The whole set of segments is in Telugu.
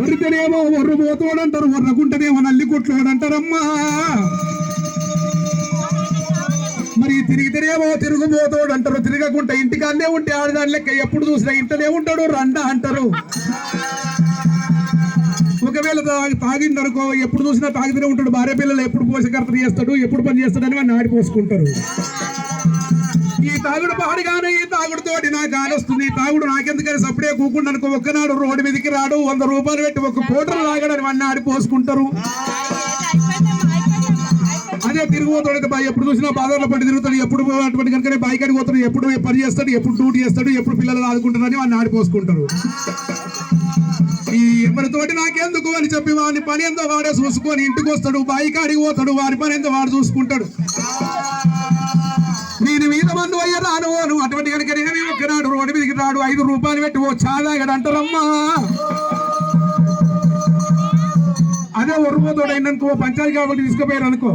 ఒరితేనేమో ఒర్రు పోతోడంటారు ఒర్రకుంటేనేమో నల్లి కొట్లోడంటారమ్మా మరి తిరిగితేనేమో తిరుగుబోతోడు అంటారు తిరగకుండా ఇంటికాన్నే ఉంటే ఆడదాని లెక్క ఎప్పుడు చూసినా ఇంటనే ఉంటాడు రండ అంటారు. ఒకవేళ తా- తాగిందనుకో ఎప్పుడు చూసినా తాగితేనే ఉంటాడు భార్య పిల్లలు ఎప్పుడు పోషకర్త చేస్తాడు ఎప్పుడు పని చేస్తాడని వాడిని ఆడిపోసుకుంటారు. పోసుకుంటారు ఈ తాగుడు పాడుగానే ఈ తాగుడు తోటి నాకు ఆలోస్తుంది ఈ తాగుడు నాకెందుకని సప్పుడే కూకుండా అనుకో ఒక్కనాడు రోడ్డు మీదకి రాడు వంద రూపాయలు పెట్టి ఒక కోటలు లాగడని వాడిని ఆడి పోసుకుంటారు అదే తిరుగుబోతాడు బాయ్ ఎప్పుడు చూసినా బాధల్లో పడి తిరుగుతాడు. ఎప్పుడు అటువంటి కనుక బాయ్ అని పోతాడు. ఎప్పుడు పని చేస్తాడు ఎప్పుడు డ్యూటీ చేస్తాడు ఎప్పుడు పిల్లలు ఆదుకుంటారని వాడిని ఆడిపోసుకుంటారు. ఈ ఎవరితోటి నాకెందుకు అని చెప్పి వాడిని పని ఎంతో వాడే చూసుకొని ఇంటికి వస్తాడు బాయి అడిగి పోతాడు వాడి పని ఎంతో వాడు చూసుకుంటాడు. నేను మీద మందు అయ్యా రాను నువ్వు అటువంటి కనుక ఏమి ఒక్కనాడు రోడ్డు ఐదు రూపాయలు పెట్టి ఓ చాలా అంటారమ్మా. అదే ఒరుపోతాడు అయిననుకో పంచాయతీ కాబట్టి తీసుకుపోయారు అనుకో.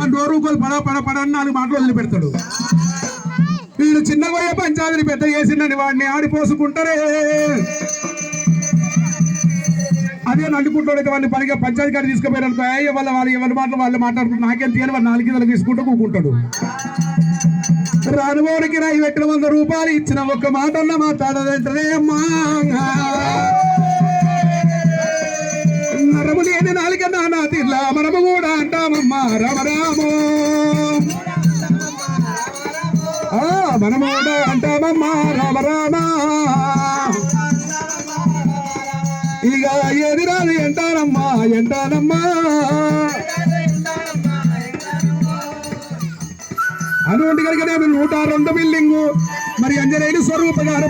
ఆ డోర్ రూపాయలు పడ పడ పడ అని నాలుగు మాటలు వదిలిపెడతాడు. వీళ్ళు చిన్న పోయే పంచాయతీని పెద్ద చేసిందని వాడిని ఆడిపోసుకుంటారే. అదే నడుకుంటాడు వాడిని పనిగా పంచాయతీ గారు తీసుకుపోయారు అనుకో. వాళ్ళ వాళ్ళు ఎవరి మాటలు వాళ్ళు మాట్లాడుకుంటారు? నాకేం తీయాలి వాళ్ళు నాలుగు కిందలు తీసుకుంటూ కూకుంటాడు. రానుభవానికి నా పెట్టిన వంద రూపాయలు ఇచ్చిన ఒక్క మాట అన్న మాట్లాడదంటే అమ్మా. నరము లేని నాలుగ నానా తిల్లా మనము కూడా అంటామమ్మా రమరామో. ఆ, మనము కూడా అంటామమ్మా రామరామా. ఇక ఏది రాదు ఎంటానమ్మా ఎంటానమ్మా. అటువంటి కనుక నూట రెండు బిల్డింగు మరి అంజనేయుని స్వరూప గారు